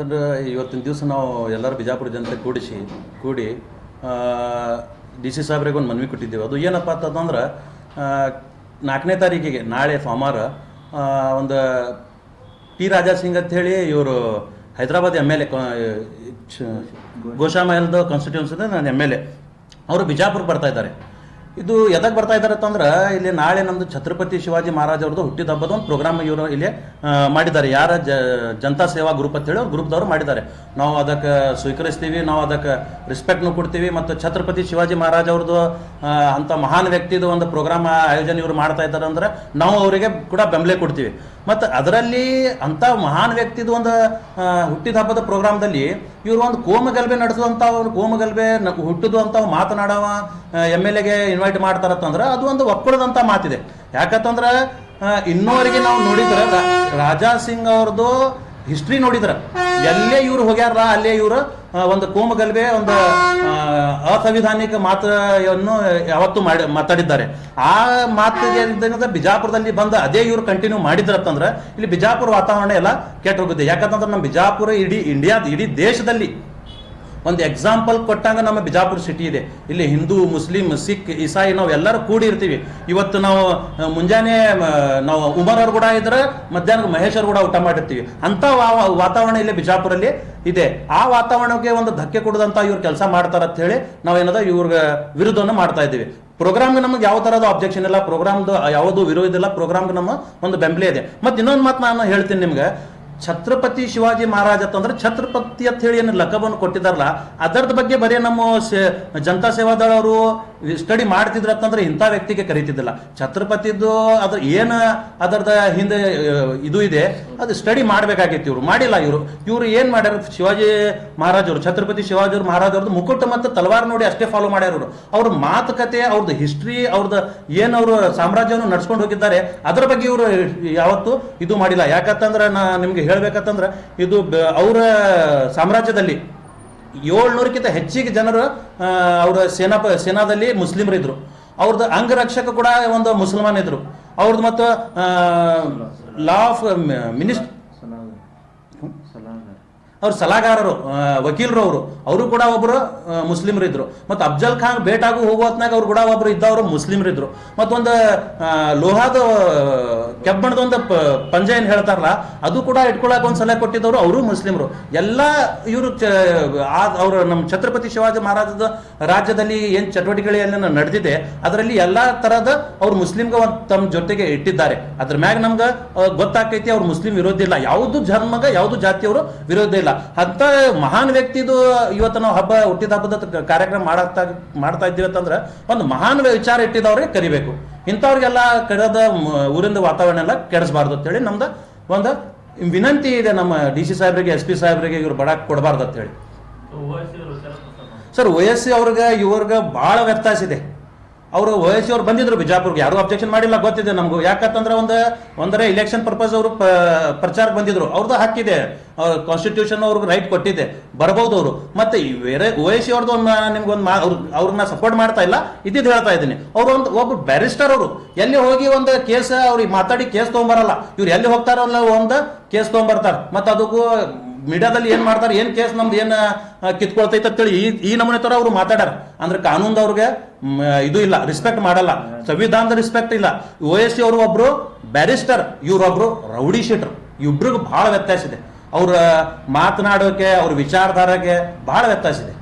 Sir ಇವತ್ತಿನ ದಿವಸ ನಾವು ಎಲ್ಲರೂ ಬಿಜಾಪುರ ಜನತೆ ಕೂಡಿಸಿ, ಕೂಡಿ ಡಿ ಸಿ ಸಾಹೇಬ್ರಿಗೆ ಒಂದು ಮನವಿ ಕೊಟ್ಟಿದ್ದೇವೆ. ಅದು ಏನಪ್ಪ ಅಂತಂದ್ರೆ ನಾಲ್ಕನೇ ತಾರೀಕಿಗೆ, ನಾಳೆ ಸೋಮವಾರ ಒಂದು ಟಿ ರಾಜಾ ಸಿಂಗ್ ಅಂತ ಹೇಳಿ ಇವರು ಹೈದರಾಬಾದ್ ಎಂ ಎಲ್ ಎ ಗೋಶಾಮಹಲ್ದ ಕಾನ್ಸ್ಟಿಟ್ಯೂನ್ಸಿದ ನಾನು ಎಂ ಎಲ್ ಎ. ಅವರು ಬಿಜಾಪುರ ಬರ್ತಾ ಇದ್ದಾರೆ. ಇದು ಎದಕ್ಕೆ ಬರ್ತಾ ಇದ್ದಾರೆ ಅಂತಂದ್ರೆ ಇಲ್ಲಿ ನಾಳೆ ನಮ್ಮದು ಛತ್ರಪತಿ ಶಿವಾಜಿ ಮಹಾರಾಜ್ ಅವ್ರದ್ದು ಹುಟ್ಟಿದ ಹಬ್ಬದ ಒಂದು ಪ್ರೋಗ್ರಾಮ್ ಇವರು ಇಲ್ಲಿ ಮಾಡಿದ್ದಾರೆ. ಯಾರ ಜನತಾ ಸೇವಾ ಗ್ರೂಪ್ ಅಂತ ಹೇಳಿ ಗ್ರೂಪ್ದವರು ಮಾಡಿದ್ದಾರೆ. ನಾವು ಅದಕ್ಕೆ ಸ್ವೀಕರಿಸ್ತೀವಿ, ನಾವು ಅದಕ್ಕೆ ರೆಸ್ಪೆಕ್ಟ್ನು ಕೊಡ್ತೀವಿ ಮತ್ತು ಛತ್ರಪತಿ ಶಿವಾಜಿ ಮಹಾರಾಜ್ ಅವ್ರದ್ದು ಅಂಥ ಮಹಾನ್ ವ್ಯಕ್ತಿದು ಒಂದು ಪ್ರೋಗ್ರಾಮ್ ಆಯೋಜನೆ ಇವರು ಮಾಡ್ತಾ ಇದ್ದಾರೆ ಅಂದ್ರೆ ನಾವು ಅವರಿಗೆ ಕೂಡ ಬೆಂಬಲ ಕೊಡ್ತೀವಿ. ಮತ್ತು ಅದರಲ್ಲಿ ಅಂಥ ಮಹಾನ್ ವ್ಯಕ್ತಿದು ಒಂದು ಹುಟ್ಟಿದ ಹಬ್ಬದ ಪ್ರೋಗ್ರಾಮ್ದಲ್ಲಿ ಇವರು ಒಂದು ಕೋಮಗಲ್ಬೆ ನಡೆಸುವಂಥ ಒಂದು ಕೋಮಗಲ್ಬೆ ನ- ಅಂಥವು ಮಾತನಾಡವ ಎಂ ಎಲ್ ಎಗೆ ಇನ್ವೈಟ್ ಮಾಡ್ತಾರತ್ತಂದ್ರೆ ಅದು ಒಂದು ಒಕ್ಕಳದಂಥ ಮಾತಿದೆ. ಯಾಕಂತಂದ್ರೆ ಇನ್ನೋರಿಗೆ ನಾವು ನೋಡಿದ್ರೆ ರಾಜಾ ಸಿಂಗ್ ಅವ್ರದ್ದು ಹಿಸ್ಟ್ರಿ ನೋಡಿದ್ರ. ಎಲ್ಲೇ ಇವ್ರು ಹೋಗ್ಯಾರ ಅಲ್ಲೇ ಇವರು ಒಂದು ಕೋಮಗಲ್ಬೆ ಒಂದು ಅಸಂವಿಧಾನಿಕ ಮಾತನ್ನು ಯಾವತ್ತು ಮಾಡಿ, ಮಾತಾಡಿದ್ದಾರೆ. ಆ ಮಾತಿಗೆ ಇದ್ದಂಗೆ ಬಿಜಾಪುರದಲ್ಲಿ ಬಂದ ಅದೇ ಇವ್ರು ಕಂಟಿನ್ಯೂ ಮಾಡಿದ್ರತ್ತಂದ್ರೆ ಇಲ್ಲಿ ಬಿಜಾಪುರ ವಾತಾವರಣ ಎಲ್ಲ ಕೆಟ್ಟ ಹೋಗುತ್ತೆ ಯಾಕಂತಂದ್ರೆ ನಮ್ಮ ಬಿಜಾಪುರ ಇಡೀ ಇಂಡಿಯಾದ ಇಡೀ ದೇಶದಲ್ಲಿ ಒಂದು ಎಕ್ಸಾಂಪಲ್ ಕೊಟ್ಟಾಗ ನಮ್ಮ ಬಿಜಾಪುರ ಸಿಟಿ ಇದೆ. ಇಲ್ಲಿ ಹಿಂದೂ, ಮುಸ್ಲಿಂ, ಸಿಖ್, ಇಸಾಯಿ ನಾವು ಎಲ್ಲರೂ ಕೂಡಿರ್ತೀವಿ. ಇವತ್ತು ನಾವು ಮುಂಜಾನೆ ನಾವು ಉಮರ್ ಅವ್ರು ಕೂಡ ಇದ್ರೆ ಮಧ್ಯಾಹ್ನ ಮಹೇಶ್ ಕೂಡ ಊಟ ಮಾಡಿರ್ತೀವಿ. ಅಂತ ವಾತಾವರಣ ಇಲ್ಲಿ ಬಿಜಾಪುರಲ್ಲಿ ಇದೆ. ಆ ವಾತಾವರಣಕ್ಕೆ ಒಂದು ಧಕ್ಕೆ ಕೊಡದಂತ ಇವ್ರು ಕೆಲಸ ಮಾಡ್ತಾರ ಅಂತ ಹೇಳಿ ನಾವೇನದ ಇವ್ರ ವಿರುದ್ಧವನ್ನು ಮಾಡ್ತಾ ಇದ್ದೀವಿ. ಪ್ರೋಗ್ರಾಮ್ಗೆ ನಮಗೆ ಯಾವ ಥರದ ಅಬ್ಜೆಕ್ಷನ್ ಇಲ್ಲ. ಪ್ರೋಗ್ರಾಮ್ದು ಯಾವುದು ವಿರೋಧ ಇಲ್ಲ. ಪ್ರೋಗ್ರಾಮ್ಗೆ ನಮ್ಮ ಒಂದು ಬೆಂಬಲಿ ಇದೆ. ಮತ್ತು ಇನ್ನೊಂದು ಮಾತು ನಾನು ಹೇಳ್ತೀನಿ ನಿಮ್ಗೆ. ಛತ್ರಪತಿ ಶಿವಾಜಿ ಮಹಾರಾಜ್ ಅಂತಂದ್ರೆ ಛತ್ರಪತಿ ಅಂತ ಹೇಳಿ ಏನು ಲಕಬನ್ನು ಕೊಟ್ಟಿದ್ದಾರಲ್ಲ, ಅದರದ ಬಗ್ಗೆ ಬರೀ ನಮ್ಮ ಜನತಾ ಸೇವಾದಳ ಅವರು ಸ್ಟಡಿ ಮಾಡ್ತಿದ್ರು ಅಂತಂದ್ರೆ ಇಂಥ ವ್ಯಕ್ತಿಗೆ ಕರೀತಿದ್ದಿಲ್ಲ. ಛತ್ರಪತಿದು ಅದ್ರ ಏನು ಅದರದ ಹಿಂದೆ ಇದು ಇದೆ, ಅದು ಸ್ಟಡಿ ಮಾಡಬೇಕಾಗಿತ್ತು ಇವರು. ಮಾಡಿಲ್ಲ ಇವರು. ಇವರು ಏನು ಮಾಡ್ಯಾರ, ಶಿವಾಜಿ ಮಹಾರಾಜರು ಛತ್ರಪತಿ ಶಿವಾಜಿ ಅವ್ರ ಮಹಾರಾಜ್ ಅವ್ರದ್ದು ಮುಕುಟ ಮತ್ತು ತಲವಾರ್ ನೋಡಿ ಅಷ್ಟೇ ಫಾಲೋ ಮಾಡ್ಯಾರ ಅವರು ಅವ್ರ ಮಾತುಕತೆ ಅವ್ರದ್ದು ಹಿಸ್ಟ್ರಿ ಅವ್ರದ್ದು ಏನು ಅವರು ಸಾಮ್ರಾಜ್ಯವನ್ನು ನಡ್ಸ್ಕೊಂಡು ಹೋಗಿದ್ದಾರೆ, ಅದರ ಬಗ್ಗೆ ಇವರು ಯಾವತ್ತು ಇದು ಮಾಡಿಲ್ಲ. ಯಾಕಂತಂದ್ರೆ ನಾ ನಿಮ್ಗೆ ಹೇಳ್ಬೇಕಂತಂದ್ರೆ ಇದು ಅವರ ಸಾಮ್ರಾಜ್ಯದಲ್ಲಿ ಏಳ್ನೂರಕ್ಕಿಂತ ಹೆಚ್ಚಿಗೆ ಜನರು ಅವರ ಸೇನಾ ಸೇನಾದಲ್ಲಿ ಮುಸ್ಲಿಮರು ಇದ್ರು ಅವ್ರದ್ದು ಅಂಗರಕ್ಷಕ ಕೂಡ ಒಂದು ಮುಸಲ್ಮಾನ್ ಇದ್ರು ಅವ್ರದ್ದು ಮತ್ತು ಲಾ ಆಫ್ ಮಿನಿಸ್ಟ್ ಅವ್ರ ಸಲಹಾಗಾರರು ವಕೀಲರು ಅವರು. ಅವರು ಕೂಡ ಒಬ್ಬರು ಆ, ಮುಸ್ಲಿಮರು ಇದ್ರು ಮತ್ತು ಅಫ್ಜಲ್ ಖಾನ್ ಭೇಟಾಗು ಹೋಗೋ ಹೊತ್ನಾಗ ಅವ್ರು ಕೂಡ ಒಬ್ಬರು ಇದ್ದವರು ಮುಸ್ಲಿಮರು ಇದ್ರು ಮತ್ತೊಂದು ಲೋಹಾದ ಕೆಬ್ಬಣದ ಒಂದು ಪಂಜ ಏನು ಹೇಳ್ತಾರಲ್ಲ ಅದು ಕೂಡ ಇಟ್ಕೊಳಕ್ಕೆ ಒಂದು ಸಲಹೆ ಕೊಟ್ಟಿದ್ದವರು ಅವರು ಮುಸ್ಲಿಮರು. ಎಲ್ಲ ಇವರು ಅವರು ನಮ್ಮ ಛತ್ರಪತಿ ಶಿವಾಜಿ ಮಹಾರಾಜದ ರಾಜ್ಯದಲ್ಲಿ ಏನು ಚಟುವಟಿಕೆಗಳೆಲ್ಲ ನಡೆದಿದೆ ಅದರಲ್ಲಿ ಎಲ್ಲಾ ಥರದ ಅವ್ರು ಮುಸ್ಲಿಮ್ಗೆ ತಮ್ಮ ಜೊತೆಗೆ ಇಟ್ಟಿದ್ದಾರೆ. ಅದ್ರ ಮ್ಯಾಗ ನಮ್ಗೆ ಗೊತ್ತಾಕೈತಿ ಅವ್ರು ಮುಸ್ಲಿಂ ವಿರೋಧಿ ಇಲ್ಲ. ಯಾವುದು ಧರ್ಮಗ ಯಾವುದು ಜಾತಿಯವರು ವಿರೋಧ ಇಲ್ಲ. ಅಂತ ಮಹಾನ್ ವ್ಯಕ್ತಿದು ಇವತ್ತು ನಾವು ಹಬ್ಬ ಹುಟ್ಟಿದ ಹಬ್ಬದ ಕಾರ್ಯಕ್ರಮ ಮಾಡತ್ತಾ ಮಾಡ್ತಾ ಇದ್ದೀವಿ ಅಂತಂದ್ರೆ ಒಂದು ಮಹಾನ್ ವಿಚಾರ ಇಟ್ಟಿದವ್ರಿಗೆ ಕರಿಬೇಕು. ಇಂಥವ್ರಿಗೆಲ್ಲ ಕರೆದ ಊರಿಂದ ವಾತಾವರಣ ಎಲ್ಲ ಕೆಡಿಸಬಾರ್ದು ಅಂತೇಳಿ ನಮ್ದು ಒಂದು ವಿನಂತಿ ಇದೆ ನಮ್ಮ ಡಿ ಸಿ ಸಾಹೇಬ್ರಿಗೆ ಎಸ್ ಪಿ ಸಾಹೇಬ್ರಿಗೆ ಇವ್ರು ಬಡಕ್ ಕೊಡಬಾರ್ದು ಅಂತೇಳಿ ಸರ್ ವಯಸ್ಸಿ ಅವ್ರಿಗೆ ಇವ್ರಿಗೆ ಭಾಳ ವ್ಯತ್ಯಾಸ ಇದೆ. ಅವರು ವಯಸ್ಸು ಅವ್ರು ಬಂದಿದ್ರು ಬಿಜಾಪುರ್ಗೆ. ಯಾರು ಅಬ್ಜೆಕ್ಷನ್ ಮಾಡಿಲ್ಲ, ಗೊತ್ತಿದೆ ನಮಗೂ. ಯಾಕಂತಂದ್ರೆ ಒಂದು ಒಂದರ ಇಲೆಕ್ಷನ್ ಪರ್ಪಸ್ ಅವರು ಪ್ರಚಾರಕ್ಕೆ ಬಂದಿದ್ರು. ಅವ್ರದ್ದು ಹಾಕಿದೆ ಕಾನ್ಸ್ಟಿಟ್ಯೂಷನ್ ಅವ್ರಿಗೆ ರೈಟ್ ಕೊಟ್ಟಿದೆ. ಬರಬಹುದು ಅವರು. ಮತ್ತೆ ಬೇರೆ ವಯಸ್ಸು ಅವ್ರದ್ದು ಒಂದು ನಿಮ್ಗೊಂದು ಮಾ, ಅವ್ರು ಅವ್ರನ್ನ ಸಪೋರ್ಟ್ ಮಾಡ್ತಾ ಇಲ್ಲ. ಇದ್ದಿದ್ದು ಹೇಳ್ತಾ ಇದ್ದೀನಿ. ಅವ್ರು ಒಂದು ಒಬ್ಬ ಬ್ಯಾರಿಸ್ಟರ್ ಅವರು. ಎಲ್ಲಿ ಹೋಗಿ ಒಂದು ಕೇಸ್ ಅವ್ರಿಗೆ ಮಾತಾಡಿ ಕೇಸ್ ತೊಗೊಂಬರಲ್ಲ. ಇವ್ರು ಎಲ್ಲಿ ಹೋಗ್ತಾರಲ್ಲ ಒಂದು ಕೇಸ್ ತೊಗೊಂಬರ್ತಾರೆ. ಮತ್ತೆ ಅದಕ್ಕೂ ಮೀಡಿಯಾದಲ್ಲಿ ಏನು ಮಾಡ್ತಾರೆ, ಏನು ಕೇಸ್ ನಮ್ದು, ಏನು ಕಿತ್ಕೊಳ್ತೈತೆ ಅಂತೇಳಿ ಈ ಈ ನಮೂನೆ ತರ ಅವರು ಮಾತಾಡ್ಯಾರ. ಅಂದ್ರೆ ಕಾನೂನ್ದವ್ರಿಗೆ ಇದು ಇಲ್ಲ ರಿಸ್ಪೆಕ್ಟ್ ಮಾಡಲ್ಲ. ಸಂವಿಧಾನದ ರಿಸ್ಪೆಕ್ಟ್ ಇಲ್ಲ. ಒ ಅವರು ಒಬ್ರು ಬ್ಯಾರಿಸ್ಟರ್ ಇವ್ರೊಬ್ರು ರೌಡಿ ಶೀಟರ್ ಇಬ್ರಿಗೂ ಬಹಳ ವ್ಯತ್ಯಾಸ ಇದೆ. ಅವ್ರ, ಮಾತನಾಡೋಕೆ, ಅವ್ರ ವಿಚಾರಧಾರಕ್ಕೆ ಬಹಳ ವ್ಯತ್ಯಾಸ ಇದೆ.